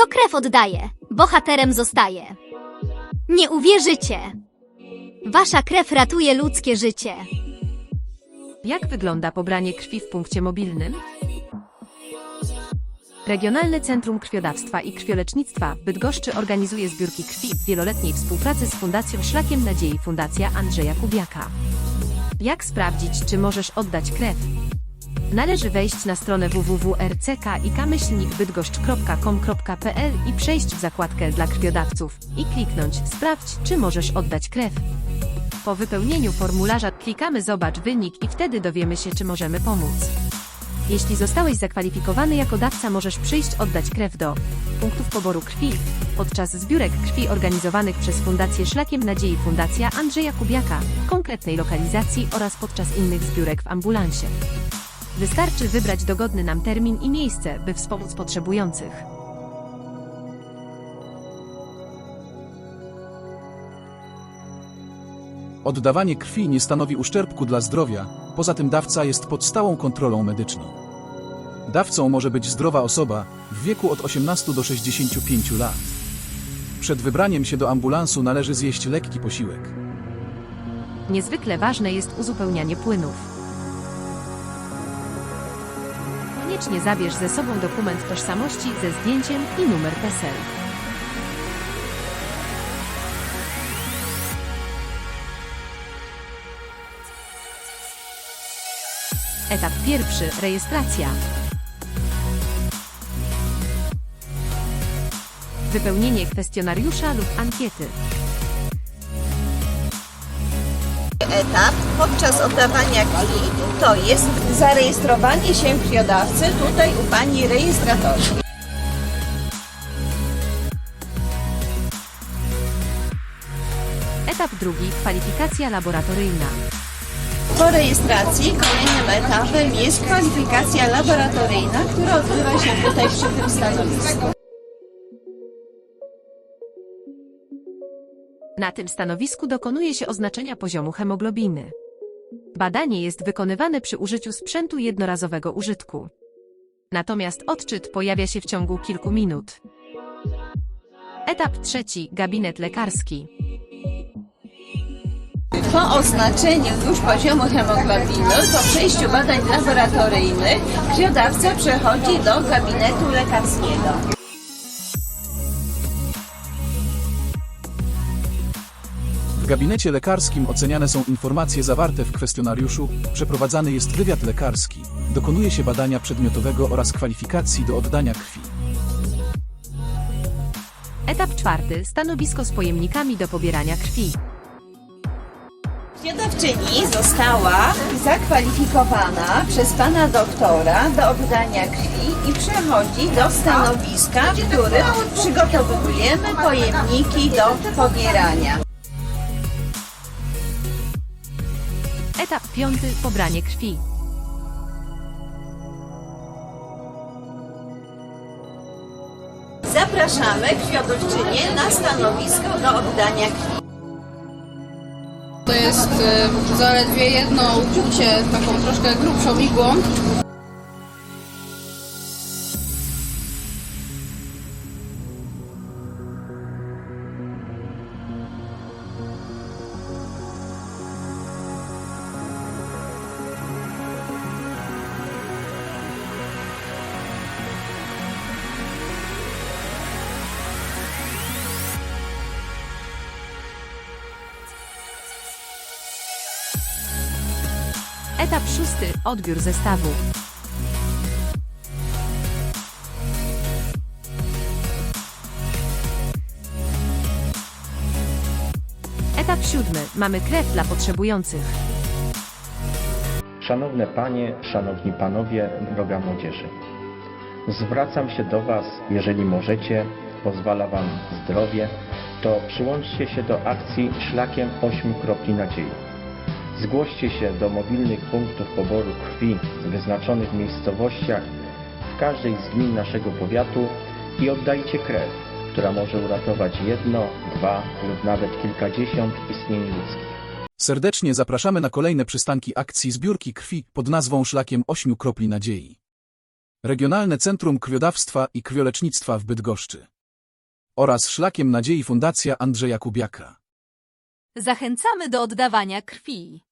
Kto krew oddaje, bohaterem zostaje. Nie uwierzycie. Wasza krew ratuje ludzkie życie. Jak wygląda pobranie krwi w punkcie mobilnym? Regionalne Centrum Krwiodawstwa i Krwiolecznictwa Bydgoszczy organizuje zbiórki krwi w wieloletniej współpracy z Fundacją Szlakiem Nadziei Fundacja Andrzeja Kubiaka. Jak sprawdzić, czy możesz oddać krew? Należy wejść na stronę www.rck-bydgoszcz.com.pl i przejść w zakładkę dla krwiodawców i kliknąć Sprawdź, czy możesz oddać krew. Po wypełnieniu formularza klikamy Zobacz wynik i wtedy dowiemy się, czy możemy pomóc. Jeśli zostałeś zakwalifikowany jako dawca, możesz przyjść oddać krew do punktów poboru krwi podczas zbiórek krwi organizowanych przez Fundację Szlakiem Nadziei Fundacja Andrzeja Kubiaka w konkretnej lokalizacji oraz podczas innych zbiórek w ambulansie. Wystarczy wybrać dogodny nam termin i miejsce, by wspomóc potrzebujących. Oddawanie krwi nie stanowi uszczerbku dla zdrowia, poza tym dawca jest pod stałą kontrolą medyczną. Dawcą może być zdrowa osoba w wieku od 18 do 65 lat. Przed wybraniem się do ambulansu należy zjeść lekki posiłek. Niezwykle ważne jest uzupełnianie płynów. Koniecznie zabierz ze sobą dokument tożsamości ze zdjęciem i numer PESEL. Etap pierwszy rejestracja. Wypełnienie kwestionariusza lub ankiety. Etap podczas oddawania krwi to jest zarejestrowanie się krwiodawcy tutaj u pani rejestratorki. Etap drugi kwalifikacja laboratoryjna. Po rejestracji kolejnym etapem jest kwalifikacja laboratoryjna, która odbywa się tutaj przy tym stanowisku. Na tym stanowisku dokonuje się oznaczenia poziomu hemoglobiny. Badanie jest wykonywane przy użyciu sprzętu jednorazowego użytku. Natomiast odczyt pojawia się w ciągu kilku minut. Etap trzeci gabinet lekarski. Po oznaczeniu już poziomu hemoglobiny, po przejściu badań laboratoryjnych, krwiodawca przechodzi do gabinetu lekarskiego. Gabinecie lekarskim oceniane są informacje zawarte w kwestionariuszu, przeprowadzany jest wywiad lekarski, dokonuje się badania przedmiotowego oraz kwalifikacji do oddania krwi. Etap czwarty stanowisko z pojemnikami do pobierania krwi. Krwiodawczyni została zakwalifikowana przez pana doktora do oddania krwi i przechodzi do stanowiska, w którym przygotowujemy pojemniki do pobierania. Etap piąty pobranie krwi. Zapraszamy krwiodawczynię na stanowisko do oddania krwi. To jest y, zaledwie jedno ukłucie taką troszkę grubszą igłą. Etap szósty odbiór zestawu. Etap siódmy mamy krew dla potrzebujących. Szanowne Panie, Szanowni Panowie, droga młodzieży. Zwracam się do Was, jeżeli możecie, pozwala Wam zdrowie, to przyłączcie się do akcji Szlakiem 8 kropli nadziei. Zgłoście się do mobilnych punktów poboru krwi w wyznaczonych miejscowościach w każdej z gmin naszego powiatu i oddajcie krew, która może uratować jedno, dwa lub nawet kilkadziesiąt istnień ludzkich. Serdecznie zapraszamy na kolejne przystanki akcji zbiórki krwi pod nazwą Szlakiem 8 kropli nadziei. Regionalne Centrum Krwiodawstwa i Krwiolecznictwa w Bydgoszczy oraz Szlakiem Nadziei Fundacja Andrzeja Kubiaka. Zachęcamy do oddawania krwi.